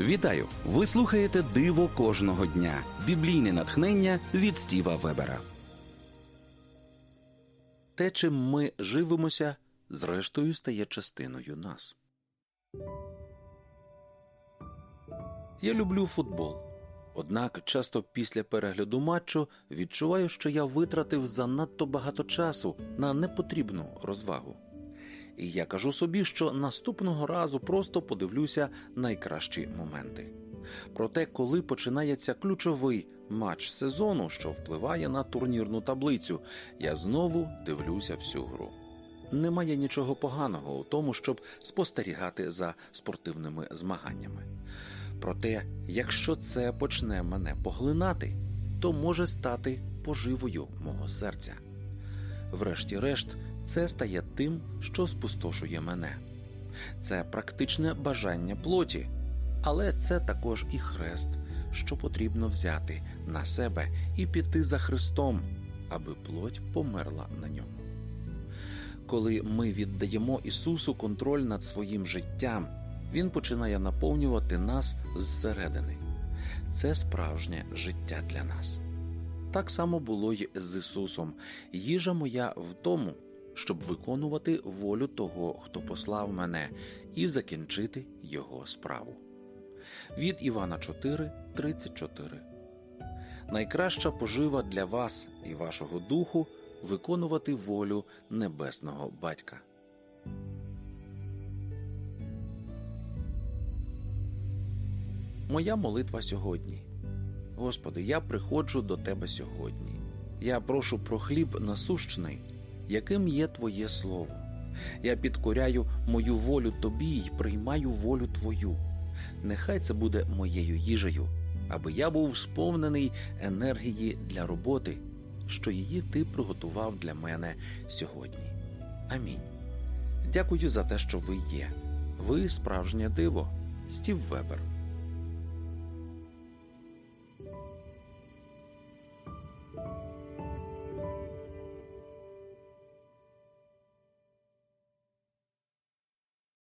Вітаю! Ви слухаєте Диво кожного дня. Біблійне натхнення від Стіва Вебера. Те, чим ми живемося, зрештою стає частиною нас. Я люблю футбол. Однак часто після перегляду матчу відчуваю, що я витратив занадто багато часу на непотрібну розвагу. І я кажу собі, що наступного разу просто подивлюся найкращі моменти. Проте, коли починається ключовий матч сезону, що впливає на турнірну таблицю, я знову дивлюся всю гру. Немає нічого поганого у тому, щоб спостерігати за спортивними змаганнями. Проте, якщо це почне мене поглинати, то може стати поживою мого серця. Врешті-решт, це стає тим, що спустошує мене. Це практичне бажання плоті, але це також і хрест, що потрібно взяти на себе і піти за Христом, аби плоть померла на ньому. Коли ми віддаємо Ісусу контроль над своїм життям, Він починає наповнювати нас зсередини. Це справжнє життя для нас. Так само було й з Ісусом. Їжа моя в тому, щоб виконувати волю того, хто послав мене, і закінчити Його справу. Від Івана 4, 34 Найкраща пожива для вас і вашого духу виконувати волю Небесного Батька. Моя молитва сьогодні. Господи, я приходжу до Тебе сьогодні. Я прошу про хліб насущний, яким є Твоє Слово. Я підкоряю мою волю Тобі і приймаю волю Твою. Нехай це буде моєю їжею, аби я був сповнений енергії для роботи, що її Ти приготував для мене сьогодні. Амінь. Дякую за те, що ви є. Ви справжнє диво. Стів Вебер.